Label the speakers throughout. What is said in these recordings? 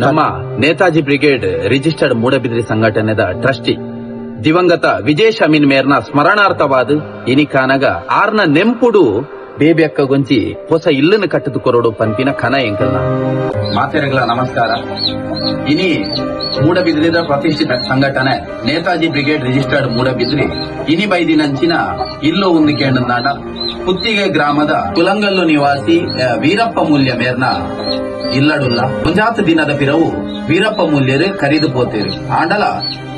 Speaker 1: ನಮ್ಮ Netaji brigade registered Moodbidri ಸಂಘಟನೆದ trustee ದಿವಂಗತ ವಿಜಯ್ ಶಮೀನ್ ಮೇರ್ನ ಸ್ಮರಣಾರ್ಥವಾದ ಇನಿ ಕಾನಗ ಆರ್ನ ನೆಂಪುಡು ಬೇಬೆಕ್ಕ ಗೊಂಚಿ ಹೊಸ ಇಲ್ಲನ್ನು ಕಟ್ಟದು ಕೊರಡು ಪಂಪಿನ ಕನ ಎಂಕಲ್ನ ಮಾತೆರೆಗಳ ನಮಸ್ಕಾರ. ಇನಿ ಮೂಡಬಿದ್ರಿದ ಪ್ರತಿಷ್ಠಿತ ಸಂಘಟನೆ ನೇತಾಜಿ ಬ್ರಿಗೇಡ್ ರಿಜಿಸ್ಟರ್ಡ್ ಮೂಡಬಿದ್ರಿ. ಇನಿ ಬೈದಿನಂಚಿನ ಇಲ್ಲೋ ಒಂದು ಕೇಂದ್ರನಾಡ ಪುತ್ತಿಗೆ ಗ್ರಾಮದ ಕುಲಂಗಲ್ಲು ನಿವಾಸಿ ವೀರಪ್ಪ ಮೂಲ್ಯ ಮೇರ್ನ ಇಲ್ಲಡುಲ್ಲ. ಮುಂಜಾತ ದಿನದ ಪಿರವು ವೀರಪ್ಪ ಮೂಲ್ಯರು ಕರಿದು ಪೋತೇರು. ಆಂಡಲ,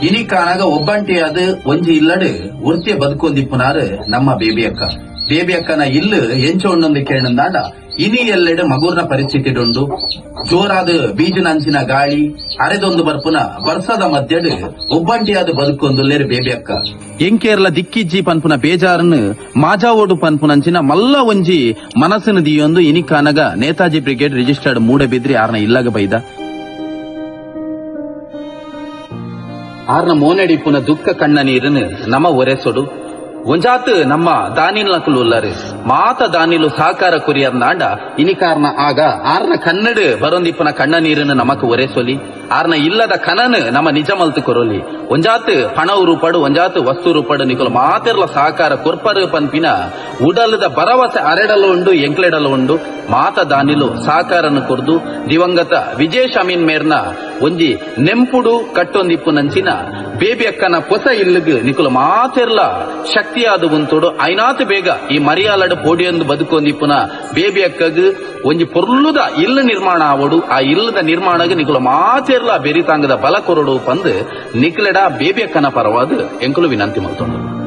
Speaker 1: ಇನಿ ಕಾನಾಗ ಒಬ್ಬಂಟಿಯಾದ ಒಂಜಿ ಇಲ್ಲಡು ಉರ್ತಿಯ ಬದುಕೊಂದಿಪ್ಪುನಾರು ನಮ್ಮ ಬೇಬಿಯಕ್ಕ ಬೇಬಿಯಕ್ಕನ ಇಲ್ಲು ಎಂಚೊಂಡೊಂದು ಕೇಳಂದಾಂಡ ಇನಿ ಎಲ್ಲೆಡೆ ಮಗುರ್ನ ಪರಿಸ್ಥಿತಿ ಉಂಡು ಜೋರಾದ ಬೀಜನಂಚಿನ ಗಾಳಿ, ಅರೆದೊಂದು ಬರ್ಪುನ ವರ್ಷದ ಮಧ್ಯಡು ಒಬ್ಬಂಟಿಯಾದ ಬದುಕೊಂದುಲ್ಲೇರು ಬೇಬಿಯಕ್ಕ ಎಂಕೇರ್ಲ ದಿಕ್ಕಿಜ್ಜಿ ಪನ್ಪುನ ಬೇಜಾರನ್ನು ಮಾಜಾವೋಡು ಪನ್ಪುನಂಚಿನ ಮಲ್ಲ ಒಂಜಿ ಮನಸ್ಸಿನ ದಿಯೊಂದು ಇನಿ ಕಾನಗ ನೇತಾಜಿ ಬ್ರಿಗೇಡ್ ರಿಜಿಸ್ಟರ್ಡ್ ಮೂಡಬಿದ್ರಿ ಆರ್ನ ಇಲ್ಲಗ ಬೈದ. ಆರ್ನ ಮೋನಡಿಪುನ ದುಃಖ ಕಣ್ಣ ನೀರನ್ನು ನಮ ಒರೆಸೊಡು ಒಂಜಾತ್ ನಮ್ಮ ದಾನಿಲ್ನಕುಲು ಮಾತ ದಾನಿಲು ಸಾಕಾರ ಕುರಿಯರ್ನಾಂಡ ಇನಿ ಕಾರಣ ಆಗ ಆರ್ನ ಕನ್ನಡ ಬರೊಂದಿಪ್ಪನ ಕಣ್ಣ ನೀರನ್ನು ನಮಕ್ ಒರೆಸೊಲಿ, ಆರ್ನ ಇಲ್ಲದ ಕನನ್ ನಮ್ಮ ನಿಜ ಮಲ್ತು ಕೊರೊಲಿ. ಒಂಜಾತ್ ಪಣವು ರೂಪಡು ಒಂಜಾತ್ ವಸ್ತು ರೂಪಡು ನಿಕುಲು ಮಾತೆರ್ಲ ಸಾಕಾರ ಕೊರ್ಪರು ಪನ್ಪಿನ ಉಡಲದ ಭರವಸೆ ಅರೆಡಲು ಉಂಡು, ಎಂಕ್ಲೆಡಲು ಉಂಡು. ಮಾತ ದಾನಿಲು ಸಾಕಾರನು ಕೊರ್ದು, ದಿವಂಗತ ವಿಜಯ್ ಶಮೀನ್ ಮೇರ್ನ ಒಂಜಿ ನೆಂಪುಡು ಕಟ್ಟೊಂದಿಪ್ಪು ನಂಚಿನ ಬೇಬಿ ಅಕ್ಕನ ಪೊಸ ಇಲ್ಲಿಗೆ ನಿಕುಲು ಮಾತೆರ್ಲ ಶಕ್ತಿ ಉಂತೋಡು ಐನಾತ್ ಬೇಗ ಈ ಮರಿಯಾಲಡ ಪೋಡಿಯೊಂದು ಬದುಕೊಂದಿಪ್ಪುನ ಬೇಬಿ ಅಕ್ಕಗ್ ಒಂಜಿ ಪೊರ್ಲುದ ಇಲ್ಲು ನಿರ್ಮಾಣ ಆವಡು. ಆ ಇಲ್ಲದ ನಿರ್ಮಾಣಗ್ ನಿಕುಲು ಮಾತೆರ್ಲ ಬೆರಿತಾಂಗದ ಬಲ ಕೊರಡು ಪಂದ್ ನಿಕ್ಲೆಡ ಬೇಬಿ ಅಕ್ಕನ ಪರವಾದ ಎಂಕುಲು ವಿನಂತಿ ಮಲ್ತೊಂಡು